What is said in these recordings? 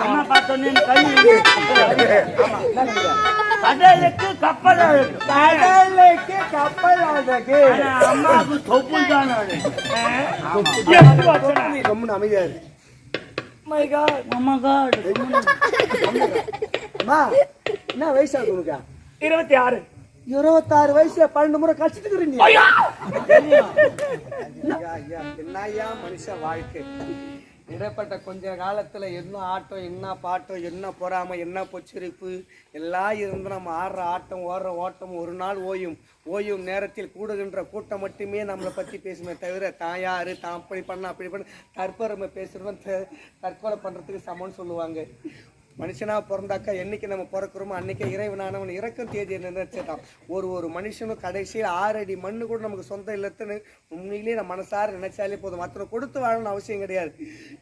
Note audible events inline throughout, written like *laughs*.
அம்மா பார்த்தோன்னே கை கடலுக்கு கப்பல் அழகு. கடலுக்கு கப்பல் அழகு ஆனா அம்மாவுக்கு தொப்புள் தான் அழகு. நீ கம்முன்னு அமைதியா. My God. அம்மா God. அம்மா என்ன வயசாகுது உனக்கு இருபத்தி ஆறு இருபத்தாறு வயசுல பன்னெண்டு முறை கழிச்சுட்டு நீ மனுஷ வாழ்க்கை இடப்பட்ட கொஞ்ச காலத்தில் என்ன ஆட்டம் என்ன பாட்டம் என்ன பொறாமை என்ன பொச்சரிப்பு எல்லாம் இருந்து நம்ம ஆடுற ஆட்டம் ஓடுற ஓட்டம் ஒரு நாள் ஓயும். ஓயும் நேரத்தில் கூடுகின்ற கூட்டம் மட்டுமே நம்மளை பற்றி பேசுமே தவிர தான் யார் தான் அப்படி பண்ண அப்படி பண்ண தற்பெருமை பேசுகிறவன் த- தற்கொலை பண்ணுறதுக்கு சமம்னு சொல்லுவாங்க. மனுஷனாக பிறந்தாக்கா என்னைக்கு நம்ம பிறக்கிறோமோ அன்றைக்கே இறைவனானவன் இறக்கும் தேதியை நினைச்சிட்டான். ஒரு ஒரு மனுஷனும் கடைசியில் ஆறடி மண்ணு கூட நமக்கு சொந்த இல்லத்துன்னு உண்மையிலேயே நம்ம மனசார நினைச்சாலே போதும். மற்றவங்க கொடுத்து வாழணும்னு அவசியம் கிடையாது.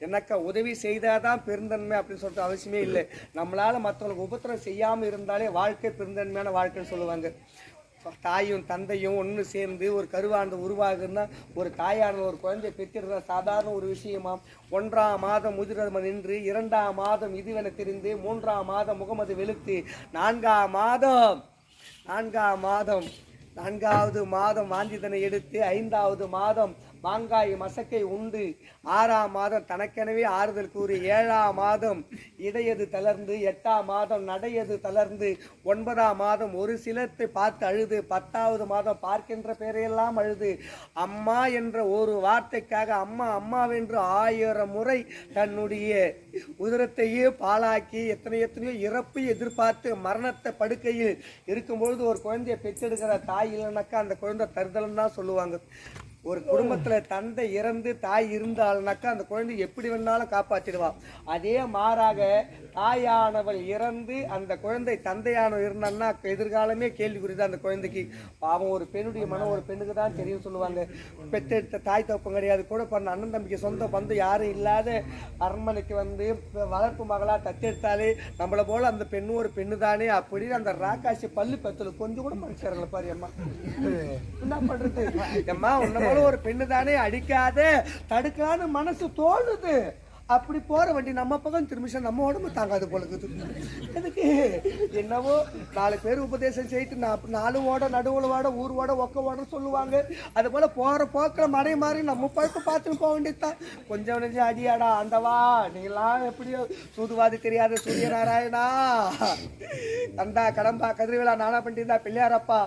என்னக்கா உதவி செய்தாதான் பெருந்தன்மை அப்படின்னு சொல்லிட்டு அவசியமே இல்லை. நம்மளால் மற்றவங்களுக்கு உபத்திரம் செய்யாமல் இருந்தாலே வாழ்க்கை பெருந்தன்மையான வாழ்க்கைன்னு சொல்லுவாங்க. தாயும் தந்தையும் ஒன்று சேர்ந்து ஒரு கருவாண்டு உருவாகுன்னா ஒரு தாயான ஒரு குழந்தை பெற்றிருந்தா சாதாரண ஒரு விஷயமாம் ஒன்றாம் மாதம் முதிரம நின்று இரண்டாம் மாதம் இதுவென தெரிந்து மூன்றாம் மாதம் முகமது வெளுத்து நான்காம் மாதம் நான்காம் மாதம் நான்காவது மாதம் வாஞ்சிதனை எடுத்து ஐந்தாவது மாதம் மாங்காய் மசக்கை உண்டு. ஆறாம் மாதம் தனக்கெனவே ஆறுதல் கூறி ஏழாம் மாதம் இடையது தளர்ந்து எட்டாம் மாதம் நடையது தளர்ந்து ஒன்பதாம் மாதம் ஒரு சிலத்தை பார்த்து அழுது பத்தாவது மாதம் பார்க்கின்ற பேரையெல்லாம் அழுது. அம்மா என்ற ஒரு வார்த்தைக்காக அம்மா அம்மாவென்று ஆயிரம் முறை தன்னுடைய உதிரத்தையே பாழாக்கி எத்தனை எத்தனையோ இறப்பு எதிர்பார்த்து மரணத்தை படுக்கையில் இருக்கும்பொழுது ஒரு குழந்தையை பெற்றெடுக்கிற தாய் இல்லைனாக்கா அந்த குழந்தை தருதலம் தான் சொல்லுவாங்க. ஒரு குடும்பத்துல தந்தை இறந்து தாய் இருந்தாள்னாக்கா அந்த குழந்தை எப்படி வேணாலும் காப்பாற்றிடுவான் அதே மாறாக தாயானவள் இறந்து அந்த குழந்தை தந்தையானவள் இருந்தான்னா எதிர்காலமே கேள்விக்குறிதான் அந்த குழந்தைக்கு. பாவம் ஒரு பெண்ணுடைய மனம் ஒரு பெண்ணுக்கு தான் தெரியும் சொல்லுவாங்க. பெற்றெடுத்த தாய் தப்பம் கிடையாது. கூட பண்ண அண்ணன் தம்பிக்கு சொந்த பந்து யாரும் இல்லாத அரண்மனைக்கு வந்து வளர்ப்பு மகளா தத்தெடுத்தாலே நம்மள போல அந்த பெண்ணும் ஒரு பெண்ணு தானே அப்படின்னு அந்த ராக்காசி பல்லு பெத்தல கொஞ்சம் கூட மனுஷர்களை பாரு அம்மா. என்ன பண்றது? அம்மா உன்ன போல ஒரு பெண்ணு தானே அடிக்காத. தடுக்காத மனசு தோணுது. அப்படி போற வண்டி நம்ம பக்கம் திரும்பிச்சா நம்ம உடம்பு தாங்காது போல இருக்குது. என்னவோ நாலு பேர் உபதேசம் செய்து நான் நாலு ஓட நடுவில் வாட ஊர் ஓட ஒக்க ஓட சொல்லுவாங்க. அது போல போற போக்கில் மறை மாறி நம்ம பழக்கம் பார்த்துன்னு போக வேண்டியதுதான். கொஞ்சம் நெஞ்சு அடியாடா அந்தவா நீங்களாம் எப்படியோ சூதுவாதி தெரியாத சூரிய நாராயணா கண்டா கடம்பா கதிர்விழா நானா பண்டிதா பிள்ளையாரப்பா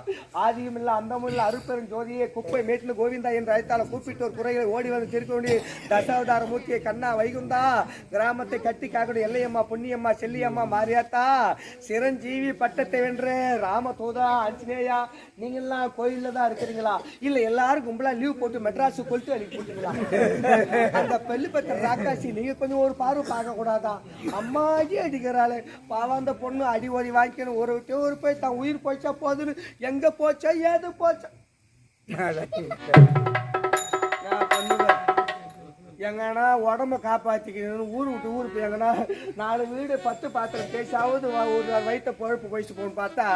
ஆதியும் இல்லை அந்தமும் இல்லை அருப்பெரும் ஜோதியே குப்பை மேட்டில் கோவிந்தா என்று அழைத்தால கூப்பிட்டோர் குறைகளை ஓடி வந்து திருக்கோண்டி தசாவதார மூர்த்தியை கண்ணா வைகுந்த கிராமத்தை கட்டி காக்கணும். எல்லையம்மா புண்ணியம்மா செல்லியம்மா மாரியாத்தா சிரஞ்சீவி பட்டத்தை வென்று ராம தூதா ஆஞ்சநேயா நீங்கெல்லாம் கோயில்ல தான் இருக்கிறீங்களா? இல்ல எல்லாரும் கும்பலா லீவ் போட்டு மெட்ராஸு கொளுத்து அனுப்பி போட்டுங்களா? அந்த பெல்லு பத்த ராக்காசி நீங்க கொஞ்சம் ஒரு பார்வை பார்க்க கூடாதா? அடிக்கிறாள். பாவம் அந்த பொண்ணு அடி ஓடி வாங்கிக்கணும். ஒரு விட்டு ஒரு போய் தான் உயிர் போச்சா போதுன்னு? எங்க போச்சா? ஏது போச்சா? எங்கன்னா உடம்ப காப்பாற்றிக்கணும்னு ஊர் விட்டு ஊர் போய் எங்கன்னா நாலு வீடு பத்து பாத்திரம் பேசாவது ஒரு வயிற்ற பொழப்பு போயிட்டு போகணும்னு பார்த்தா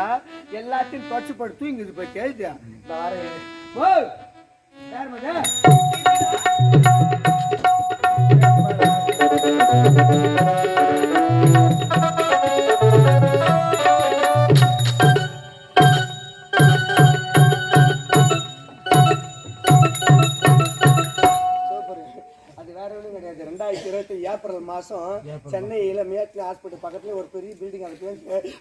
எல்லாத்தையும் தொடச்சு போட்டு தூங்கிது போய் கேள்வியா? யார் மகன்? மாசம் சென்னையில மேற்கு ஹாஸ்பிட்டல் பக்கத்துல ஒரு பெரிய பில்டிங் அது பேர்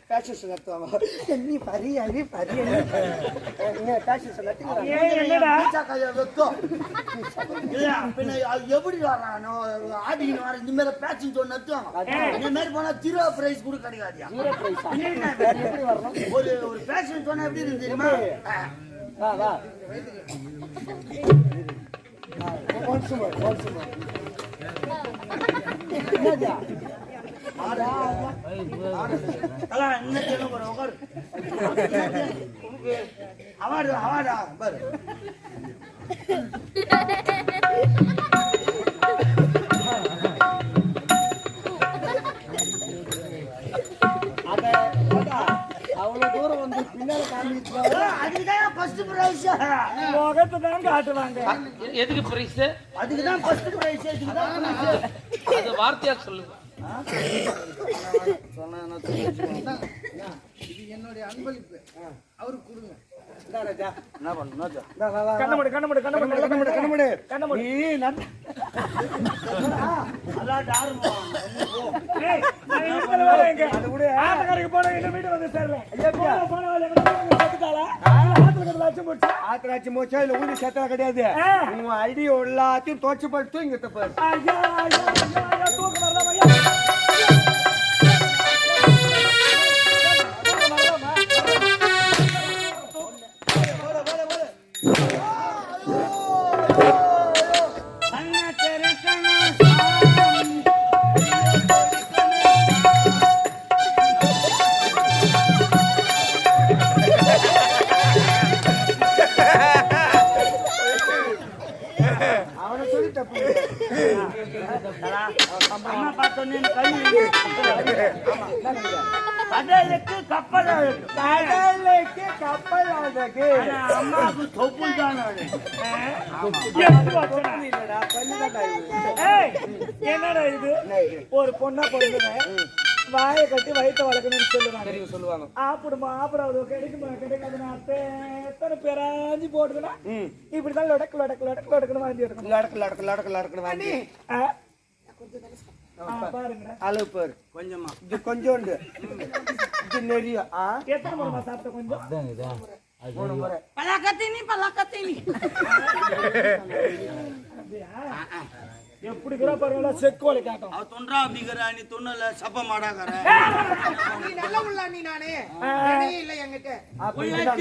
ஃபேஷன் ஷோ நடத்துவாங்க. நீ பரி அடி பரி ஃபேஷன் ஷோ நடத்தி ஏன் என்னடா? பின்ன அது எப்படி வர்றானோ ஆடிக்கின்னு வர இந்த மாதிரி பேட்சிங் சொன்ன இந்த மாதிரி போனா ஜீரோ பிரைஸ் கூட கிடைக்காதியா? எப்படி வரணும்? ஒரு ஒரு பேஷன் சொன்னா எப்படி இருக்கு தெரியுமா? வா வா. Once more once more award அவார்டா பாரு அதுக்குதான் ஃபர்ஸ்ட் பிரைஸ் முகத்தை தான் காட்டுவாங்க. எதுக்கு பிரைஸ் அதுக்குதான் ஃபர்ஸ்ட் பிரைஸ் இதுக்குதான் பிரைஸ் அது வார்த்தையா சொல்லுங்க. என்ன பண்ணணும்? கண்ணமுடி கண்ணமுடி கண்ணமுடி கண்ணமுடி, கண்ணமுடி. கண்ணமுடி நீ நட- அதான் டாருமா ஏய், நான் இருக்கிற ஆத்திராட்சி மோச்சா இல்ல ஊதி சத்தா கிடையாது. உன் ஐடி எல்லாத்தையும் தோச்சு போட்டு தூங்கிட்ட பாரு ஐயா, ஐயா, கப்பல் அழகு அம்மாவுக்கு தொப்பு தான்? இல்லடா என்னடா இது? ஒரு பொண்ணா பிறந்தவன் வாயை கட்டி வயிற்ற வளர்க்கணும்னு சொல்லுவாங்க. தெரியும் சொல்லுவாங்க. ஆப்பிடுமா ஆப்பிடாது கிடைக்குமா கிடைக்காதுன்னா எத்தனை பேராஞ்சி இப்படிதான் லொடக்கு லொடக்கு லொடக்கு லொடக்குன்னு வாந்தி எடுக்கணும். லடக்கு லடக்கு லடக்கு வாங்கி பாருங்க. அளவு பாரு. கொஞ்சமா. இது கொஞ்சோண்டு. இது நெறிய ஆ? எத்தனை முறைமா சாப்பிட்ட கொஞ்சம்? மூணு முறை. பலாக்கத்தினி பலாக்கத்தினி எப்படி கூட பரவாயில்ல செக்கோலை காட்டும். அவ தொன்றா அப்படிங்கிற நீ துண்ணல சப்ப நீ நல்ல உள்ள நீ நானே இல்ல என்கிட்ட.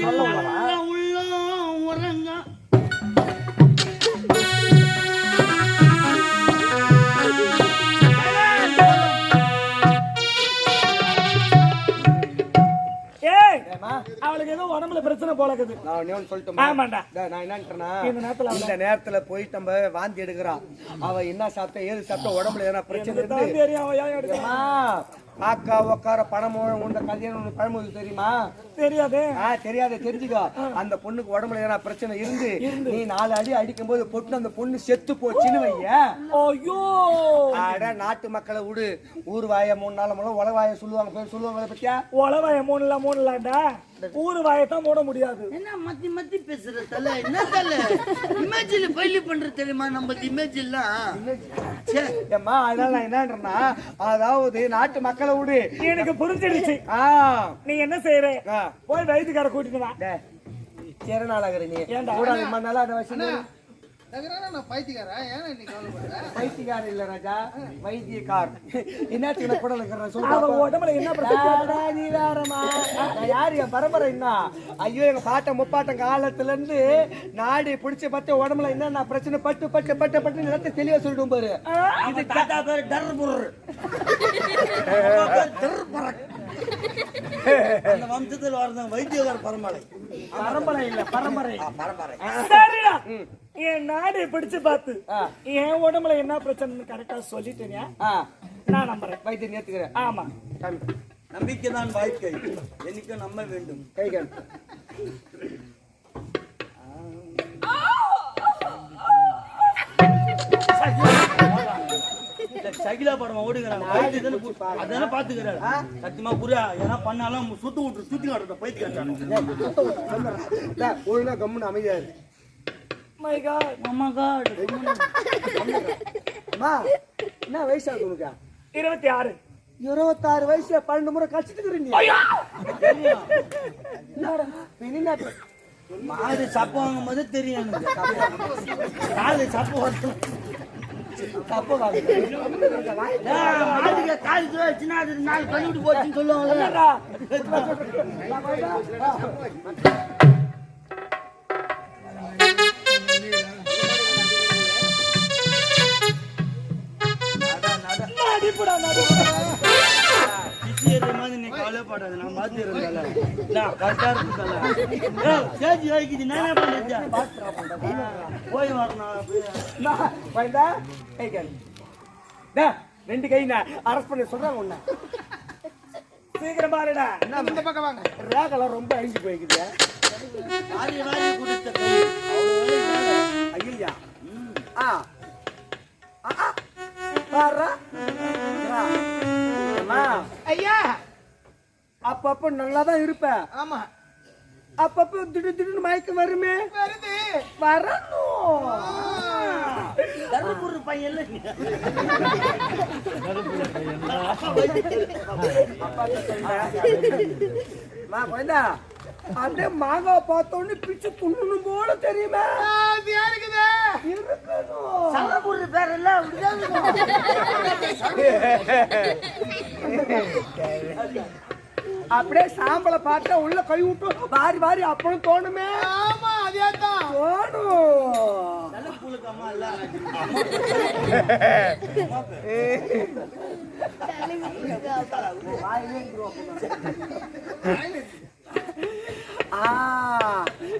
உள்ளவா? உள்ளம் உறங்க. ஏதோ உடம்புல பிரச்சனை நான் சொல்லட்டுமா? ஆமாண்டா. டேய், நான் இந்த நேரத்துல இந்த நேரத்துல போய் நம்ம வாந்தி எடுக்கிறான் அவ என்ன சாப்பிட்டா ஏது சாப்பிட்டா உடம்புல எதனா பிரச்சனை ஏம்மா, காக்கா உக்கார பணம் உண்ட கல்யாணம் பழமொழி தெரியுமா? தெரியாதே. ஆ தெரியாத தெரிஞ்சுக்கோ. அந்த பொண்ணுக்கு உடம்புல எதனா பிரச்சனை இருந்து நீ நாலு அடி அடிக்கும் போது பொட்டு அந்த பொண்ணு செத்து போச்சுன்னு வைய. ஐயோ! அட நாட்டு மக்களை விடு. ஊர் வாய மூணு நாள் மூலம் உல வாய சொல்லுவாங்க. பேர் சொல்லுவாங்க பத்தியா? உளவாய மூணுல மூணுலாண்டா ஊரு வாயத்தான் மூட முடியாது. என்ன மத்தி மத்தி பேசுற தல? என்ன தல? இமேஜில் பைலி பண்ற தெரியுமா நம்ம இமேஜ் எல்லாம். ஏம்மா அதனால நான் என்னன்றேன்னா அதாவது நாட்டு மக்களை விடு. எனக்கு புரிஞ்சிடுச்சு. ஆ. நீ என்ன செய்யற. போய் வைத்தியக்கார கூட்டிட்டு வா. டேய், சிற நாளாகிற நீ. ஏன்டா? கூட ரொம்ப நாளா வைத்தியக்கார் இல்ல ராஜா. வைத்தியக்கார் என்னத்துக்கு கூட உடம்புல என்ன பிரச்சனை யாரு என் பரம்பரை என்ன? ஐயோ எங்க பாட்டம் முப்பாட்டம் காலத்துல இருந்து நாடி பிடிச்ச பத்து உடம்புல என்ன பிரச்சனை? பட்டு பட்டு பட்டு பட்டு நிலத்தை தெளிவா சொல்லிடும் பாரு. இது தாத்தா பேர் டர்புர். *laughs* அந்த வம்சத்தில் வரதான் வைத்தியகார பரம்பரை. பரம்பரை இல்ல பரம்பரை. பரம்பரை. சரிடா. என் நாடு பிடிச்சு பார்த்து. என் உடம்புல என்ன பிரச்சனைன்னு கரெக்டா சொல்லிட்டேனியா நான் நம்புறேன். வைத்தியம் ஏத்துக்கிறேன். ஆமா. நம்பிக்கை தான் வாழ்க்கை. என்னைக்கும் நம்ப வேண்டும். கை சகிலா படம் ஓடுகிறாங்க. அதான பாத்துக்கிறாரு சத்தியமா புரியா? ஏன்னா பண்ணாலும் சுத்து விட்டு சுத்தி காட்டுற பைத்து காட்டானு டேய், ஒழுங்கா கம்முன்னு அமைதியா இரு. மை காட் அம்மா காட் அம்மா என்ன வயசாகுது உனக்கு? இருபத்தி ஆறு. இருபத்தாறு வயசுல பன்னெண்டு முறை கழிச்சிட்டு என்னடா? மாடு சப்பு வாங்கும் போது தெரியும் காலு சப்பு. மாட்டுக்கு காலு கிலோ வச்சுன்னா அது நாலு கழுவிட்டு போச்சுன்னு சொல்லுவாங்க கரெக்டா இருக்கு தல. ஏய், சேஜி வைக்குது நானே பண்ணிட்டேன் போய் வரணும் ரெண்டு கை நான் அரஸ்ட் பண்ணி சொல்றேன் உன்னை. சீக்கிரம் பாருடா. இந்த பக்கம் வாங்க. ரேகெல்லாம் ரொம்ப அழிஞ்சு போய்க்குது. அப்பப்ப நல்லா தான் இருப்பேன். ஆமா. அப்பப்ப திடீர் திடீர்னு மயக்கம் வருமே? வருது. வரணும். தர்மபுரி பையன் குழந்தா அப்படியே மாங்காய் பார்த்த உடனே பிச்சு துண்ணணும் போல தெரியுமே? அது யாருக்குது இருக்கணும். பேர் இல்ல அப்படிதான். *laughs* அப்படியே சாம்பலை பார்த்தா உள்ள கை விட்டு வாரி வாரி அப்பளும் தோணுமே. ஆமா அதே தான் தோணும்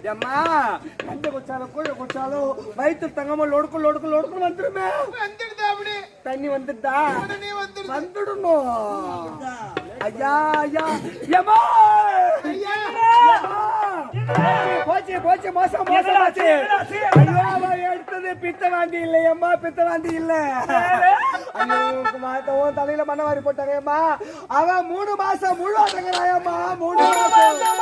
ஏம்மா கண்ட குச்சாலும் கூட குச்சாலும் வயிற்று தங்காம லொடுக்கு லொடுக்கு லொடுக்கு வந்துருமே. வந்துடுது அப்படி? தண்ணி வந்துட்டா வந்துடணும். ஐயா ஐயா. ஐயா. போச்சு போச்சு மோசம் மோசம் ஆச்சு ஐயோ எடுத்தது பித்த வாந்தி இல்லையம்மா பித்த வாந்தி இல்ல. தலையில மண்ணவாரி போட்டாங்கம்மா அவன் மூணு மாசம் முழு அடங்குறாயம்மா மூணு மாசம்?